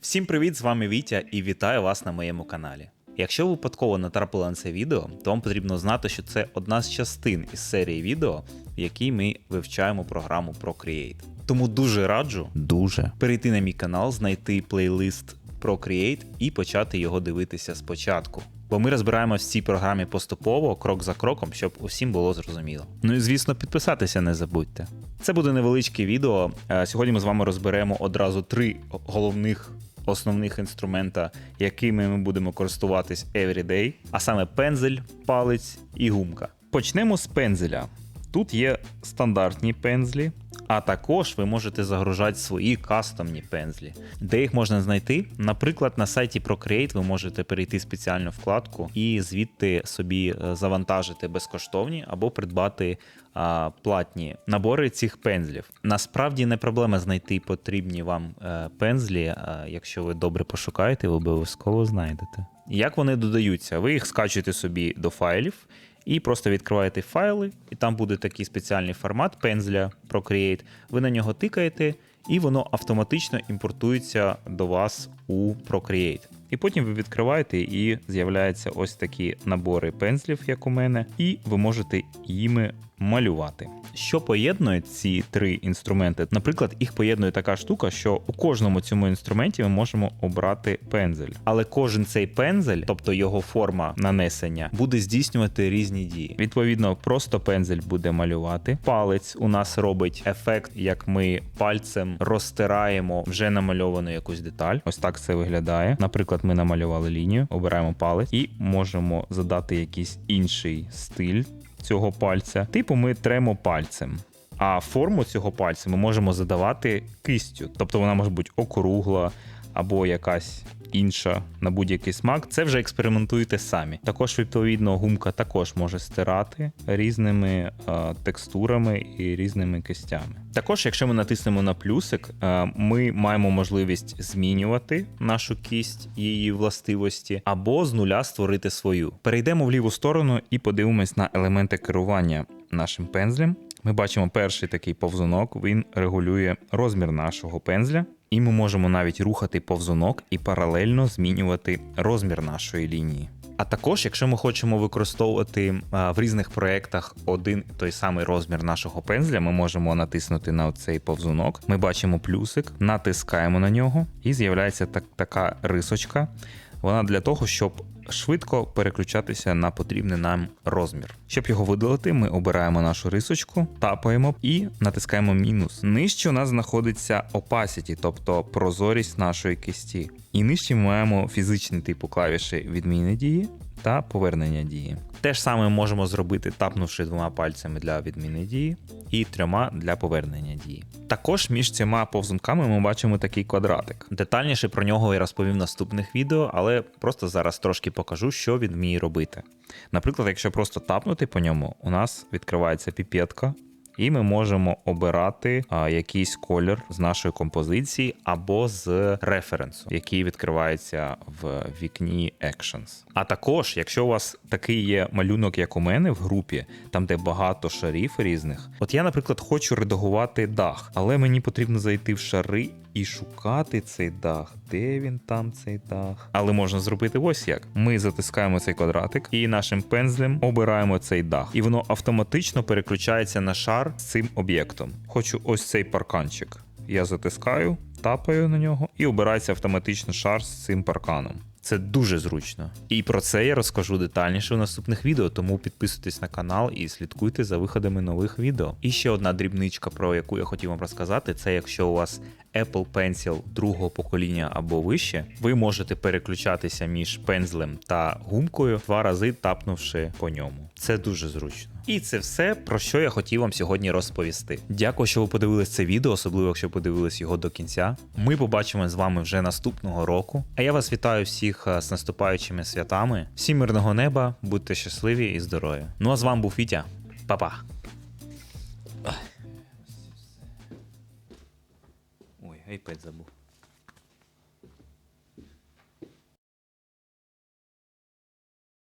Всім привіт, з вами Вітя і вітаю вас на моєму каналі. Якщо ви випадково натрапили на це відео, то вам потрібно знати, що це одна з частин із серії відео, в якій ми вивчаємо програму Procreate. Тому дуже раджу дуже перейти на мій канал, знайти плейлист Procreate і почати його дивитися спочатку. Бо ми розбираємося в цій програмі поступово, крок за кроком, щоб усім було зрозуміло. Ну і звісно, підписатися не забудьте. Це буде невеличке відео. Е, Сьогодні ми з вами розберемо одразу три головних основних інструмента, якими ми будемо користуватись everyday, а саме пензель, палець і гумка. Почнемо з пензеля. Тут є стандартні пензлі, а також ви можете загружати свої кастомні пензлі. Де їх можна знайти? Наприклад, на сайті Procreate ви можете перейти спеціальну вкладку і звідти собі е, завантажити безкоштовні або придбати а, платні набори цих пензлів. Насправді не проблема знайти потрібні вам е, пензлі, якщо ви добре пошукаєте, ви обов'язково знайдете. Як вони додаються? Ви їх скачуєте собі до файлів. І просто відкриваєте файли, і там буде такий спеціальний формат пензля Procreate. Ви на нього тикаєте, і воно автоматично імпортується до вас у Procreate. І потім ви відкриваєте і з'являються ось такі набори пензлів, як у мене, і ви можете їми малювати. Що поєднує ці три інструменти? Наприклад, їх поєднує така штука, що у кожному цьому інструменті ми можемо обрати пензель. Але кожен цей пензель, тобто його форма нанесення, буде здійснювати різні дії. Відповідно, просто пензель буде малювати. Палець у нас робить ефект, як ми пальцем розтираємо вже намальовану якусь деталь. Ось так це виглядає. Наприклад, ми намалювали лінію, обираємо палець і можемо задати якийсь інший стиль цього пальця. Типу, ми тремо пальцем. А форму цього пальця ми можемо задавати кистю. Тобто вона може бути округла або якась інша на будь-який смак. Це вже експериментуйте самі. Також, відповідно, гумка також може стирати різними е, текстурами і різними кистями. Також, якщо ми натиснемо на плюсик, е, ми маємо можливість змінювати нашу кість, її властивості, або з нуля створити свою. Перейдемо в ліву сторону і подивимось на елементи керування нашим пензлем. Ми бачимо перший такий повзунок, він регулює розмір нашого пензля, і ми можемо навіть рухати повзунок і паралельно змінювати розмір нашої лінії. А також, якщо ми хочемо використовувати в різних проєктах один той самий розмір нашого пензля, ми можемо натиснути на цей повзунок. Ми бачимо плюсик, натискаємо на нього, і з'являється так, така рисочка. Вона для того, щоб швидко переключатися на потрібний нам розмір. Щоб його видалити, ми обираємо нашу рисочку, тапаємо і натискаємо мінус. Нижче у нас знаходиться opacity, тобто прозорість нашої кисті. І нижче ми маємо фізичний типу клавіші відміни дії та повернення дії. Те ж саме можемо зробити, тапнувши двома пальцями для відміни дії і трьома для повернення дії. Також між цими повзунками ми бачимо такий квадратик. Детальніше про нього я розповім в наступних відео, але просто зараз трошки покажу, що він вміє робити. Наприклад, якщо просто тапнути по ньому, у нас відкривається піпетка. І ми можемо обирати а, якийсь колір з нашої композиції або з референсу, який відкривається в вікні Actions. А також, якщо у вас такий є малюнок, як у мене в групі, там де багато шарів різних. От я, наприклад, хочу редагувати дах, але мені потрібно зайти в шари і шукати цей дах. Де він там цей дах? Але можна зробити ось як: ми затискаємо цей квадратик і нашим пензлем обираємо цей дах, і воно автоматично переключається на шар з цим об'єктом. Хочу ось цей парканчик. Я затискаю, тапаю на нього і обирається автоматично шар з цим парканом. Це дуже зручно. І про це я розкажу детальніше у наступних відео, тому підписуйтесь на канал і слідкуйте за виходами нових відео. І ще одна дрібничка, про яку я хотів вам розказати, це якщо у вас Apple Pencil другого покоління або вище, ви можете переключатися між пензлем та гумкою два рази тапнувши по ньому. Це дуже зручно. І це все, про що я хотів вам сьогодні розповісти. Дякую, що ви подивились це відео, особливо якщо подивились його до кінця. Ми побачимо з вами вже наступного року. А я вас вітаю всіх е, з наступаючими святами. Всім мирного неба, будьте щасливі і здорові. Ну а з вами був Вітя. Па-па. Ой, айпед забув.